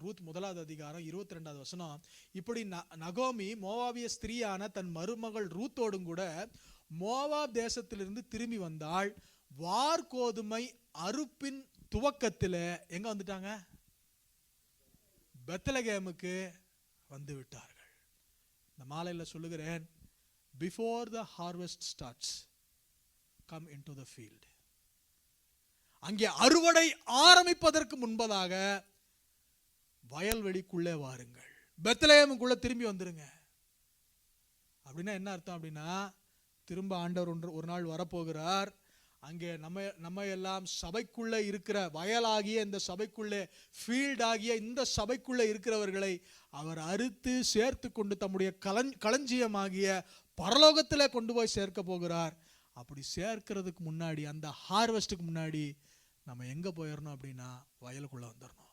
Ruth முதலாவது அதிகாரம் இருபத்தி ரெண்டாவது வசனம். இப்படி ந- நகோமி மோவாவிய ஸ்திரீயான தன் மருமகள் ரூத்தோடும் கூட மோவாப் தேசத்திலிருந்து திரும்பி வந்தாள். வார்கோதுமை அறுப்பின் துவக்கத்தில் எங்க வந்துட்டாங்க? பெத்தலகேமுக்கு வந்து விட்டார்கள். இந்த மாலையில் சொல்லுகிறேன் before the harvest starts come in to the field அங்கே அறுவடை ஆரம்பிப்பதற்கு முன்பதாக வயல்வெளிக்குள்ளே வாருங்கள். பெத்லகேமுக்குள்ள திரும்பி வந்துடுங்க அப்படின்னா என்ன அர்த்தம் அப்படின்னா திரும்ப ஆண்டவர் ஒன்று ஒரு நாள் வரப்போகிறார். அங்கே நம்ம நம்ம எல்லாம் சபைக்குள்ளே இருக்கிற வயலாகிய இந்த சபைக்குள்ளே ஃபீல்ட் ஆகிய இந்த சபைக்குள்ளே இருக்கிறவர்களை அவர் அறுத்து சேர்த்து கொண்டு தம்முடைய கலஞ் களஞ்சியமாகிய பரலோகத்தில் கொண்டு போய் சேர்க்க போகிறார். அப்படி சேர்க்கிறதுக்கு முன்னாடி அந்த ஹார்வெஸ்ட்டுக்கு முன்னாடி நம்ம எங்கே போயிடணும் அப்படின்னா வயலுக்குள்ளே வந்துடணும்.